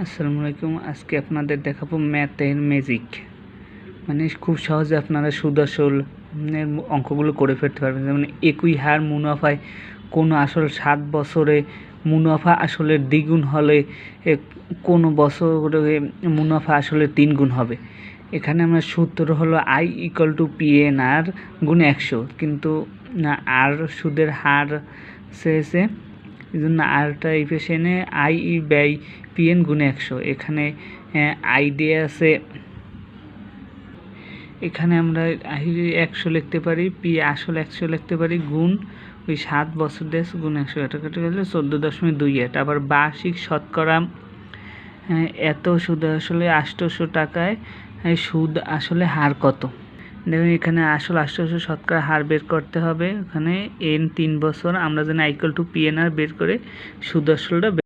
আসসালামু আলাইকুম। আজকে আপনাদের দেখাবো ম্যাথের ম্যাজিক। মানে খুব সহজে আপনারা সুদ আসল এর অঙ্কগুলো করে ফেলতে পারবেন। যেমন একই হার মুনাফায় কোনো আসল সাত বছরে মুনাফা আসলে দ্বিগুণ হলে কোনো বছরে মুনাফা আসলে তিন গুণ হবে। এখানে আমরা সূত্র হলো I equal to P N R গুণ একশো। কিন্তু আর সুদের হার শেষে এই জন্য আরটা পেশে আই ই ব্যয় পিএন গুণে একশো। এখানে আই দিয়ে আছে, এখানে আমরা একশো লিখতে পারি, পি আসলে একশো লিখতে পারি, গুণ ওই সাত বছর দেশ গুণ একশো। এটা কেটে গেলে চোদ্দ দশমিক দুই আট। আবার বার্ষিক শতকরা এত সুদ আসলে আটশোশো টাকায় সুদ আসলে হার কত? দেখুন, এখানে আসল আশ্চর্য শতকরা হার বের করতে হবে। এখানে এন তিন বছর, আমরা যেন আইকল টু পিএনআর বের করে সুদ আসলটা বের